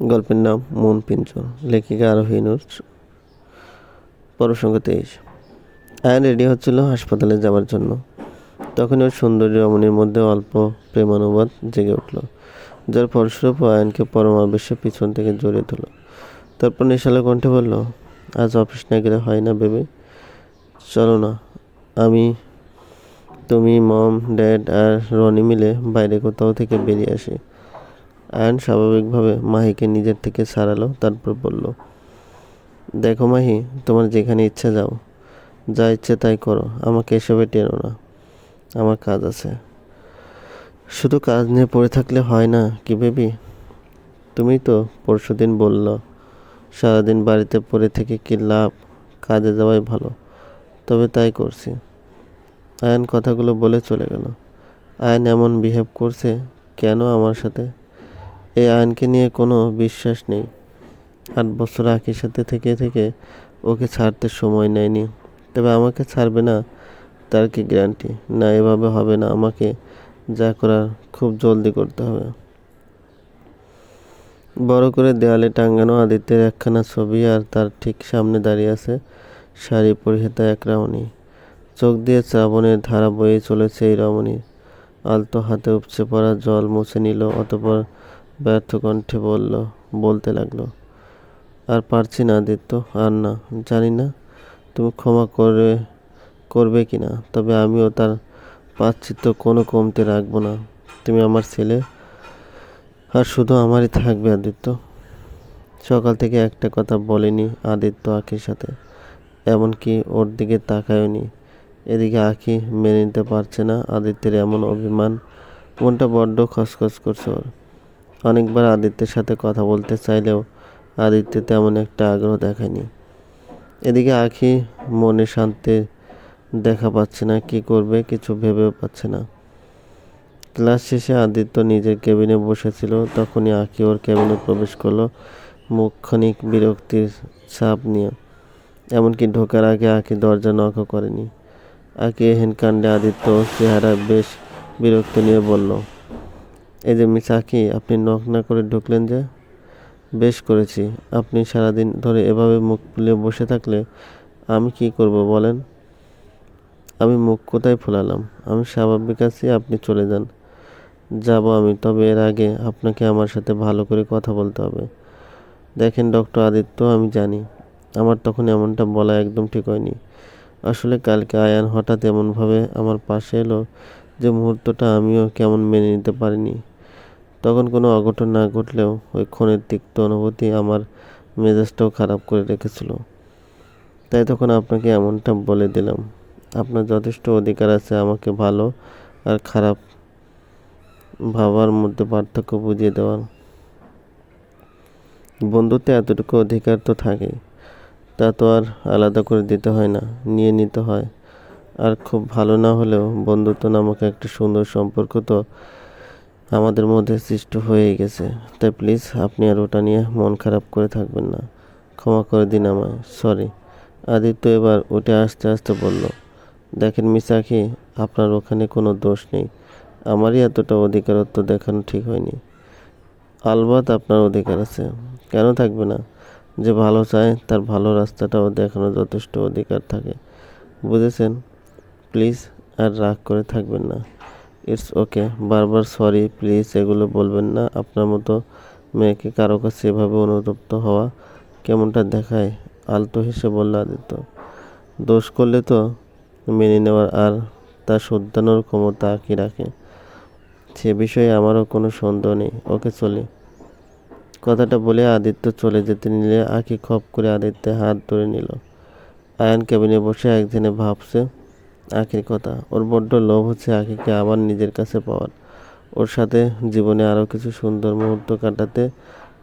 গল্পের নাম মন পিঞ্চর লেখিকা আরোহী নূর পরসঙ্গ তেইশ। আয়ান রেডি হচ্ছিল হাসপাতালে যাওয়ার জন্য। তখন ওর সুন্দরী রমণীর মধ্যে অল্প প্রেমানুবাদ জেগে উঠল, যার ফলস্বরূপ আয়নকে পরমাবেশে পিছন থেকে জড়িয়ে ধরল। তারপর নেশালা কণ্ঠে বলল, আজ অফিস না গেলে হয় না ভেবে। চলো না, আমি, তুমি, মম, ড্যাড আর রনি মিলে বাইরে কোথাও থেকে বেরিয়ে আসি। আয়ন স্বাভাবিকভাবে মাহিকে নিজের থেকে সারালো, তারপর বলল, দেখো মাহি, তোমার যেখানে ইচ্ছা যাও। যা ইচ্ছে তাই করো। আমাকে এসবে টেনো না। আমার কাজ আছে। শুধু কাজ নিয়ে পড়ে থাকলে হয় না কি বেবি? তুমি তো পরশুদিন বলল, সারাদিন বাড়িতে পড়ে থেকে কি লাভ? কাজে যাওয়াই ভালো। তবে তাই করছি। আয়ন কথাগুলো বলে চলে গেল। আয়ন এমন বিহেভ করছে, কেন আমার সাথে? এই আয়নকে নিয়ে কোনো বিশ্বাস নেই। আট বছর আখির সাথে থেকে থেকে ওকে ছাড়তে সময় নেয়নি। তবে আমাকে ছাড়বে না, তার কি গ্যারান্টি? না, এভাবে হবে না। আমাকে যা করার খুব জলদি করতে হবে। বড় করে দেয়ালে টাঙ্গানো আদিত্যের একখানা ছবি আর তার ঠিক সামনে দাঁড়িয়ে আছে শাড়ি পরিহিতা এক রমণী। চোখ দিয়ে শ্রাবণের ধারা বয়ে চলেছে এই রমণীর। আলতো হাতে উপচে পড়া জল মুছে নিল, অতপর ব্যর্থ কণ্ঠে বলল, বলতে লাগল, আর পারছি না আদিত্য, আর না, জানি না তুমি ক্ষমা করে, করবে কি না, তবে আমিও তার পাচ্ছিত্য কোনো কমতে রাখব না। তুমি আমার ছেলে, আর শুধু আমারই থাকবে আদিত্য। সকাল থেকে একটা কথা বলেনি আদিত্য আখির সাথে, এমনকি ওর দিকে তাকায়নি। এদিকে আখি মেনে নিতে পারছে না আদিত্যের এমন অভিমান, মনটা বড্ড খসখস করছে ওর। অনেকবার আদিত্যের সাথে কথা বলতে চাইলেও আদিত্য তেমন একটা আগ্রহ দেখায়নি। এদিকে আখি মনে শান্তি দেখা পাচ্ছে না, কি করবে কিছু ভেবেও পাচ্ছে না। ক্লাস শেষে আদিত্য নিজের কেবিনে বসেছিল, তখনই আখি ওর কেবিনে প্রবেশ করল মুখখানিক বিরক্তির ছাপ নিয়ে। এমনকি ঢোকার আগে আখি দরজা নখও করেনি। আখি এহেন কাণ্ডে আদিত্য চেহারা বেশ বিরক্ত নিয়ে বলল এই যে মিস আখি আপনি নখ না করে ঢুকলেন যে, বেশ করেছি। আপনি সারাদিন ধরে এভাবে মুখ ফুলিয়ে বসে থাকলে আমি কি করব বলেন? আমি মুখ কোথায় ফোলালাম? আমি স্বাভাবিক আছি, আপনি চলে যান। যাব আমি, তবে এর আগে আপনাকে আমার সাথে ভালো করে কথা বলতে হবে। দেখেন ডক্টর আদিত্য, আমি জানি। আমার তখন এমনটা বলা একদম ঠিক হয়নি। আসলে কালকে আয়ান হঠাৎ এমনভাবে আমার পাশে এলো যে মুহূর্তটা আমিও কেমন মেনে নিতে পারিনি। তখন কোনো অঘটন না ঘটলেও ওই ক্ষণের তিক্ত অনুভূতি আমার মেজাজটাও খারাপ করে রেখেছিল। তাই তখন আপনাকে এমনটা বলে দিলাম, আপনার যথেষ্ট অধিকার আছে আমাকে ভালো আর খারাপ ভাবার মধ্যে পার্থক্য বুঝিয়ে দেওয়ার। বন্ধুত্বে এতটুকু অধিকার তো থাকেই, তা তো আর আলাদা করে দিতে হয় না, নিয়ে নিতে হয়। আর খুব ভালো না হলেও বন্ধুত্ব নামক একটা সুন্দর সম্পর্ক তো আমাদের মধ্যে সৃষ্টি হয়েই গেছে। তাই প্লিজ আপনি আর ওটা নিয়ে মন খারাপ করে থাকবেন না। ক্ষমা করে দিন আমায়। সরি আদিত্য এবার উঠে আস্তে আস্তে বলল, দেখেন মিসাকি, আপনার ওখানে কোনো দোষ নেই। আমারই এতটা অধিকারত্ব দেখানো ঠিক হয়নি। আলবাত আপনার অধিকার আছে। কেন থাকবে না? যে ভালো চায়, তার ভালো রাস্তাটাও দেখানো যথেষ্ট অধিকার থাকে। বুঝেছেন? প্লিজ আর রাগ করে থাকবেন না। ইটস ওকে বারবার সরি প্লিজ এগুলো বলবেন না। আপনার মতো মেয়েকে কারও কাছে এভাবে অনুতপ্ত হওয়া কেমনটা দেখায়? আলতো হেসে বলল আদিত্য। দোষ করলে তো মেনে নেওয়ার আর তা শুদ্ধানোর ক্ষমতা আঁকি রাখে? সে বিষয়ে আমারও কোনো সন্দেহ নেই। ওকে চলে। কথাটা বলে আদিত্য চলে যেতে নিলে আঁকি খপ করে আদিত্যের হাত ধরে নিল। আয়ন কেবিনে বসে একদিনে ভাবছে আখির কথা। ওর বড্ড লোভ হচ্ছে আখিকে আবার নিজের কাছে পাওয়ার। ওর সাথে জীবনে আরও কিছু সুন্দর মুহূর্ত কাটাতে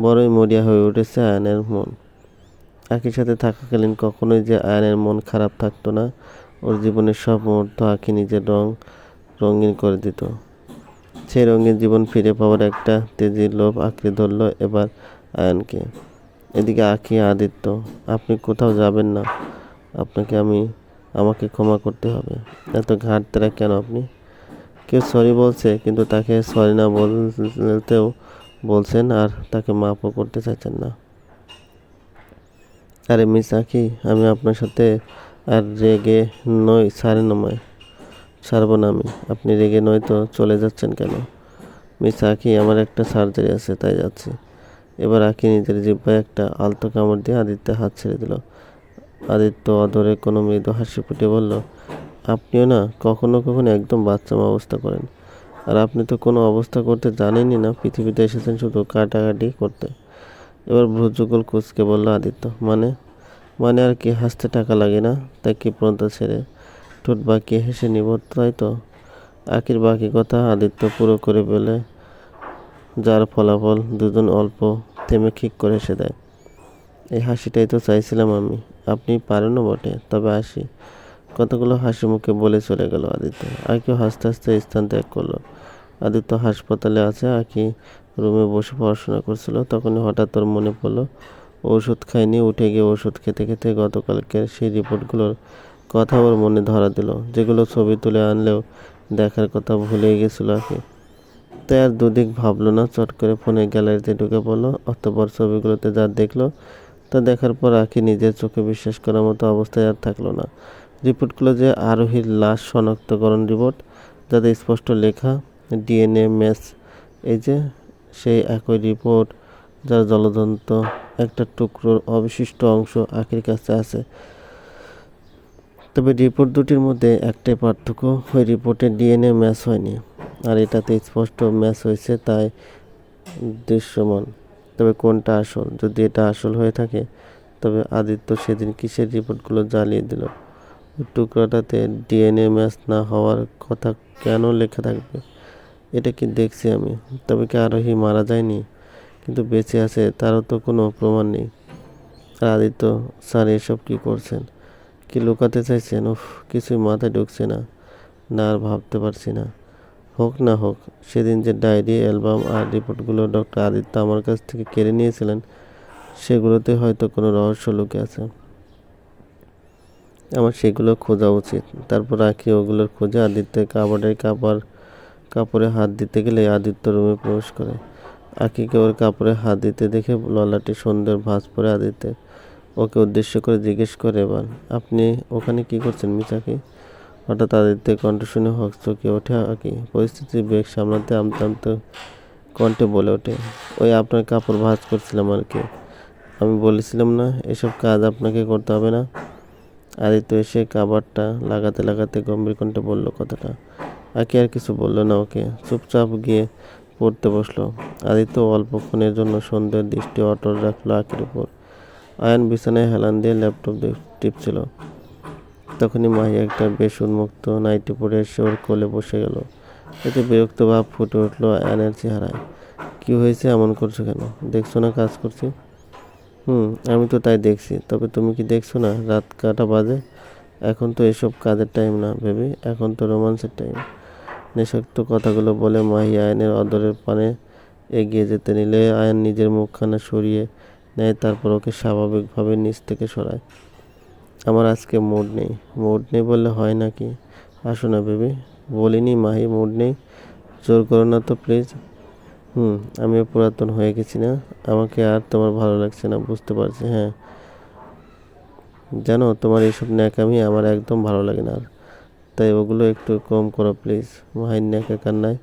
বড়ই মরিয়া হয়ে উঠেছে আয়নের মন। আখির সাথে থাকাকালীন কখনোই যে আয়নের মন খারাপ থাকতো না, ওর জীবনের সব মুহূর্ত আঁকি নিজের রং, রঙিন করে দিত। সেই রঙিন জীবন ফিরে পাওয়ার একটা তেজির লোভ আঁকড়ে ধরল এবার আয়নকে। এদিকে আঁকি আদিত্য, আপনি কোথাও যাবেন না। আপনাকে আমি আমাকে ক্ষমা করতে হবে। এত ঘাটতেরা কেন আপনি? কেউ সরি বলছে, কিন্তু তাকে সরি না বলতেও বলছেন আর তাকে মাফও করতে চাইছেন না। আরে মিস আখি, আমি আপনার সাথে আর রেগে নই, সারে নময় ছাড়বো না আমি, আপনি রেগে নয় তো চলে যাচ্ছেন কেন? মিস আখি, আমার একটা সার্জারি আছে, তাই যাচ্ছি। এবার আখি নিজের জিব্বায় একটা আলতো কামড় দিয়ে আদিত্যের হাত ছেড়ে দিল। আদিত্য অদরে কোনো মৃদু হাসি ফুটে বলল, আপনিও না কখনো কখনো একদম বাচ্চামা অবস্থা করেন। আর আপনি তো কোনো অবস্থা করতে জানেনই না, পৃথিবীতে এসেছেন শুধু কাটাকাটি করতে। এবার ভ্রুযুগল কুচকে বলল, আদিত্য মানে? মানে আর কি হাসতে টাকা লাগে না? তাই কি প্রন্তা ছেড়ে? ঠোঁট বাঁকিয়ে হেসে নিব তাই তো? আখির বাকি কথা আদিত্য পুরো করে বলে, যার ফলাফল দুজন অল্প থেমে ঠিক করে হেসে দেয়। এই হাসিটাই তো চাইছিলাম আমি। আপনি পারেনও বটে, তবে আসি। কতগুলো হাসি মুখে বলে চলে গেল আদিত্য। আঁকিও হাসতে হাসতে স্থান ত্যাগ করল। আদিত্য হাসপাতালে আছে, আঁকি রুমে বসে পড়াশোনা করছিল। তখন হঠাৎ ওর মনে পড়ল, ওষুধ খায়নি উঠে গিয়ে ওষুধ খেতে খেতে গতকালকের সেই রিপোর্টগুলোর কথা ওর মনে ধরা দিল। যেগুলো ছবি তুলে আনলেও দেখার কথা ভুলে গেছিল আঁকি। তাই আর দুদিক ভাবলো না, চট করে ফোনে গ্যালারিতে ঢুকে পড়ল। অতপর ছবিগুলোতে যা দেখল তা দেখার পর আঁকি নিজের চোখে বিশ্বাস করার মতো অবস্থায় আর থাকল না। রিপোর্টগুলো যে আরোহীর লাশ শনাক্তকরণ রিপোর্ট, যাতে স্পষ্ট লেখা, ডিএনএ, ম্যাচ, এই যে সেই একই রিপোর্ট, যার জলদন্ত একটা টুকরোর অবশিষ্ট অংশ আখির কাছে আছে। তবে রিপোর্ট দুটির মধ্যে একটাই পার্থক্য, ওই রিপোর্টে ডিএনএ, ম্যাচ হয়নি। আর এটাতে স্পষ্ট ম্যাচ হয়েছে, তাই দৃশ্যমান। তবে কোনটা আসল? যদি এটা আসল হয়ে থাকে, তবে আদিত্য সেদিন কিসের রিপোর্টগুলো জ্বালিয়ে দিল? টুকরাটাতে ডিএনএ ম্যাচ না হওয়ার কথা কেন লেখা থাকবে? এটা কি দেখছি আমি? তবে কি আরোহী মারা যায়নি? কিন্তু বেঁচে আছে, তারও তো কোনো প্রমাণ নেই। আর আদিত্য, স্যার, এসব কী করছেন? কি লুকাতে চাইছেন? উফ, কিছুই মাথায় ঢুকছে না। না আর ভাবতে পারছি না। হোক না হোক, সেদিন যে ডায়েরি, অ্যালবাম আর রিপোর্টগুলো ডক্টর আদিত্য আমার কাছ থেকে কেড়ে নিয়েছিলেন, সেগুলোতে হয়তো কোনো রহস্য লুকে আছে। আমার সেগুলো খোঁজা উচিত। তারপর রাখি ওগুলোর খোঁজে আদিত্যের কাপড়ের কাপড়, কাপড়ে হাত দিতে গেলে আদিত্য রুমে প্রবেশ করে। আখিকে ওর কাপড়ে হাত দিতে দেখে ললাটি সুন্দর ভাঁজ পরে আদিত্যের ওকে উদ্দেশ্য করে জিজ্ঞেস করে, এবার আপনি ওখানে কি করছেন মিচাকি? হঠাৎ আদিত্যের কণ্ঠ শুনে হক চকে ওঠে আঁকি। পরিস্থিতির বেগ সামলাতে আমতে কণ্ঠে বলে ওঠে, ওই আপনার কাপড় ভাঁজ করছিলাম আর কি। আমি বলেছিলাম না, এসব কাজ আপনাকে করতে হবে না। আদিত্য এসে কাবারটা লাগাতে লাগাতে গম্ভীর কণ্ঠে বলল কথাটা। আকি আর কিছু বলল না ওকে, চুপচাপ গিয়ে পড়তে বসল। আদিত্য অল্পক্ষণের জন্য সন্ধ্যের দৃষ্টি অটল রাখল আঁকির উপর। আয়ন বিছানায় হেলান দিয়ে ল্যাপটপ টিপছিল। তখনই মাহি একটা বেশ উন্মুক্ত নাইটি পরে এসে ওর কোলে বসে গেল। এতে বিরক্ত ভাব ফুটে উঠল আয়নের চেহারায়। কি হয়েছে? এমন করছ কেন? দেখছ না কাজ করছি? হুম, আমি তো তাই দেখছি। তবে তুমি কি দেখছ না? রাত কাটা বাজে? এখন তো এসব কাজের টাইম না, ভেবে? এখন তো রোমান্সের টাইম। নেশাক্ত কথাগুলো বলে মাহি আয়নের অদরের পানে এগিয়ে যেতে নিলে আয়ন নিজের মুখখানা সরিয়ে নেয়, তারপর ওকে স্বাভাবিকভাবে নিচ থেকে সরায়। আমার আজকে মুড নেই। মুড নেই বললে হয় নাকি? আসো না বেবি বলিনি মাহি মুড নেই। জোর করো না তো প্লিজ হুম, আমিও পুরাতন হয়ে গেছি না। আমাকে আর তোমার ভালো লাগছে না, বুঝতে পারছি হ্যাঁ। জানো, তোমার এইসব ন্যাকামি আমার একদম ভালো লাগে না আর। তাই ওগুলো একটু কম করো প্লিজ মাহির ন্যাকা কান্নায়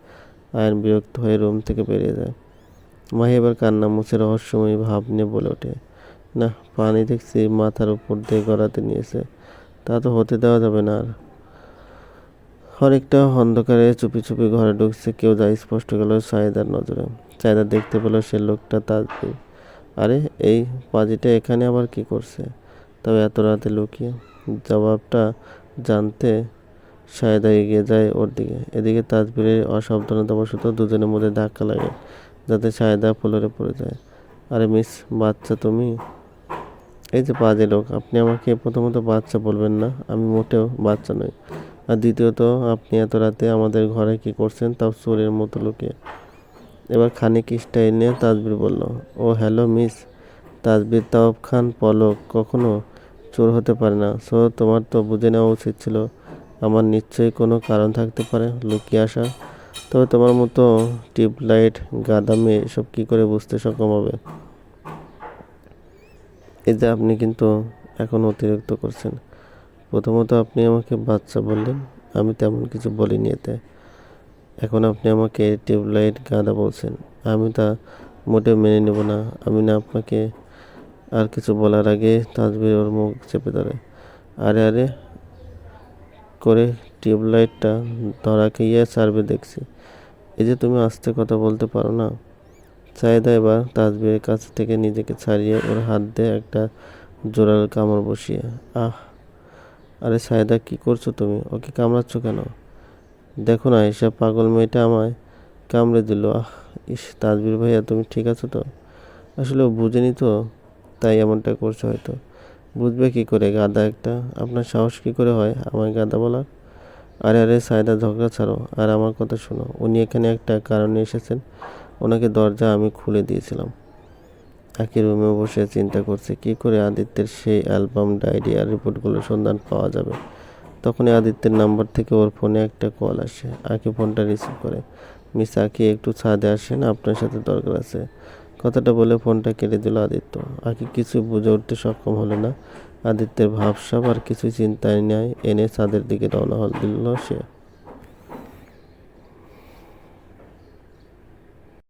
আয়ন বিরক্ত হয়ে রুম থেকে বেরিয়ে যায়। মাহি এবার কান্না মুছে রহস্যময়ী ভাব নিয়ে বলে ওঠে। না, পানি দেখছি মাথার উপর দিয়ে গড়াতে নিয়েছে। তা তো হতে দেওয়া যাবে না আর। অনেকটা অন্ধকারে চুপি চুপি ঘরে ঢুকছে, কেউ যা স্পষ্ট গেল সাইদার নজরে। সাইদা দেখতে পেল সে লোকটা তাজবি আরে, এই পাজিটা এখানে আবার কি করছে? তবে এত রাতে লুকিয়ে জবাবটা জানতে সায়দা এগিয়ে যায় ওর দিকে। এদিকে তাজবিরের অসাবধানতাবশত দুজনের মধ্যে ধাক্কা লাগে, যাতে সায়দা ফ্লোরে পড়ে যায়। আরে মিস, বাচ্চা তুমি? এই যে বাজে লোক, আপনি আমাকে প্রথমত বাচ্চা বলবেন না, আমি মোটেও বাচ্চা নই। আর দ্বিতীয়ত, আপনি এত রাতে আমাদের ঘরে কি করছেন তাও চোরের মতো লুকিয়ে এবার খানিক স্টাইল নিয়ে তাজবির বলল, ও হ্যালো মিস, তাজবির তাওব খান পলক, কখনো চোর হতে পারে না। সো, তোমার তো বুঝে নেওয়া উচিত ছিল, আমার নিশ্চয়ই কোনো কারণ থাকতে পারে লুকিয়ে আসা। তবে তোমার মতো টিউবলাইট গাদা মেয়ে এসব কী করে বুঝতে সক্ষম হবে? যে আপনি কিন্তু এখন অতিরিক্ত করছেন। প্রথমত আপনি আমাকে বাচ্চা বললেন, আমি তেমন কিছু বলিনি এতে। এখন আপনি আমাকে টিউবলাইট গাঁদা বলছেন, আমি তা মোটেও মেনে নেব না। আমি না আপনাকে আর কিছু বলার আগে তাজবির ওর মুখ চেপে ধরে। আরে আরে, করে টিউবলাইটটা ধরা খেয়ে সার্ভে দেখছি। এই যে তুমি আস্তে কথা বলতে পারো না চাহিদা এবার তাজবিরের কাছ থেকে নিজেকে ছাড়িয়ে ওর হাত দিয়ে একটা জোরাল কামড় বসিয়ে, আহ, আরে সায়দা কি করছ তুমি? ওকে কামড়াচ্ছ কেন? দেখো না, এসব পাগল মেয়েটা আমায় কামড়ে দিল। আহ, ইস, তাজবির ভাইয়া, তুমি ঠিক আছো তো? আসলে বুঝেনি তো, তাই এমনটা করছ হয়তো। বুঝবে কি করে গাদা একটা। আপনার সাহস কি করে হয় আমায় গাদা বলার? আরে আরে সায়দা ঝগড়া ছাড়ো। আর আমার কথা শোনো, উনি এখানে একটা কারণে এসেছেন। ওনাকে দরজা আমি খুলে দিয়েছিলাম। একই রুমে বসে চিন্তা করছে, কি করে আদিত্যের সেই অ্যালবাম ডায়েরি আর রিপোর্টগুলোর সন্ধান পাওয়া যাবে? তখনই আদিত্যের নাম্বার থেকে ওর ফোনে একটা কল আসে। আঁকি ফোনটা রিসিভ করে, মিস আঁকি, একটু ছাদে আসেন, আপনার সাথে দরকার আছে। কথাটা বলে ফোনটা কেটে দিল আদিত্য। আঁকি কিছু বুঝে উঠতে সক্ষম হলো না। আদিত্যের ভাবসাব আর কিছু চিন্তায় নেয় এনে ছাদের দিকে রওনা হল দিল সে।